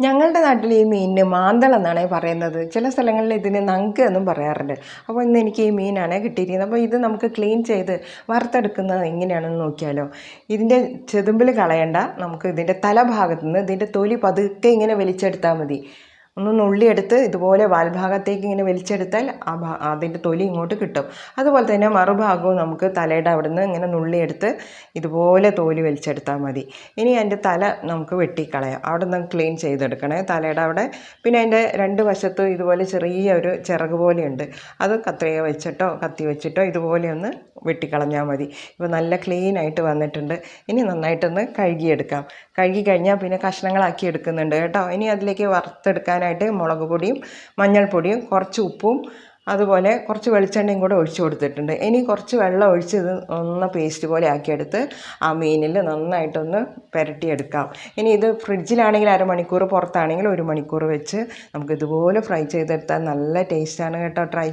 ഞങ്ങളുടെ നാട്ടിൽ ഈ മീനിന് മാന്തൾ എന്നാണ് പറയുന്നത്. ചില സ്ഥലങ്ങളിൽ ഇതിന് നങ്ക് എന്നും പറയാറുണ്ട്. അപ്പോൾ ഇന്ന് എനിക്ക് ഈ മീനാണ് കിട്ടിയിരിക്കുന്നത്. അപ്പോൾ ഇത് നമുക്ക് ക്ലീൻ ചെയ്ത് വറുത്തെടുക്കുന്നത് എങ്ങനെയാണെന്ന് നോക്കിയാലോ. ഇതിന്റെ ചെതുമ്പിൽ കളയണ്ട. നമുക്ക് ഇതിന്റെ തലഭാഗത്ത് നിന്ന് ഇതിന്റെ തൊലി പതുക്കെ ഇങ്ങനെ വലിച്ചെടുത്താൽ മതി. ഒന്ന് നുള്ളിയെടുത്ത് ഇതുപോലെ വാൽഭാഗത്തേക്ക് ഇങ്ങനെ വലിച്ചെടുത്താൽ ആ ഭാ അതിന്റെ തൊലി ഇങ്ങോട്ട് കിട്ടും. അതുപോലെ തന്നെ മറുഭാഗവും നമുക്ക് തലയുടെ അവിടെ നിന്ന് ഇങ്ങനെ നുള്ളിയെടുത്ത് ഇതുപോലെ തോലി വലിച്ചെടുത്താൽ മതി. ഇനി അതിന്റെ തല നമുക്ക് വെട്ടിക്കളയാം. അവിടെ നിന്ന് ക്ലീൻ ചെയ്തെടുക്കണേ തലയുടെ അവിടെ. പിന്നെ അതിന്റെ രണ്ട് വശത്തും ഇതുപോലെ ചെറിയ ഒരു ചിറക് പോലെയുണ്ട്. അത് കത്രിക വെച്ചിട്ടോ കത്തി വെച്ചിട്ടോ ഇതുപോലെ ഒന്ന് വെട്ടിക്കളഞ്ഞാൽ മതി. ഇപ്പോൾ നല്ല ക്ലീൻ ആയിട്ട് വന്നിട്ടുണ്ട്. ഇനി നന്നായിട്ടൊന്ന് കഴുകിയെടുക്കാം. കഴുകി കഴിഞ്ഞാൽ പിന്നെ കഷ്ണങ്ങളാക്കി എടുക്കുന്നുണ്ട് കേട്ടോ. ഇനി അതിലേക്ക് വറുത്തെടുക്കാനായിട്ട് മുളക് പൊടിയും മഞ്ഞൾപ്പൊടിയും കുറച്ച് ഉപ്പും അതുപോലെ കുറച്ച് വെളിച്ചെണ്ണയും കൂടെ ഒഴിച്ച് കൊടുത്തിട്ടുണ്ട്. ഇനി കുറച്ച് വെള്ളം ഒഴിച്ച് ഇത് ഒന്ന് പേസ്റ്റ് പോലെ ആക്കിയെടുത്ത് ആ മീനിൽ നന്നായിട്ടൊന്ന് പുരട്ടിയെടുക്കാം. ഇനി ഇത് ഫ്രിഡ്ജിലാണെങ്കിൽ അരമണിക്കൂർ പുറത്താണെങ്കിൽ ഒരു മണിക്കൂർ വെച്ച് നമുക്ക് ഇതുപോലെ ഫ്രൈ ചെയ്തെടുത്താൽ നല്ല ടേസ്റ്റാണ് കേട്ടോ. ട്രൈ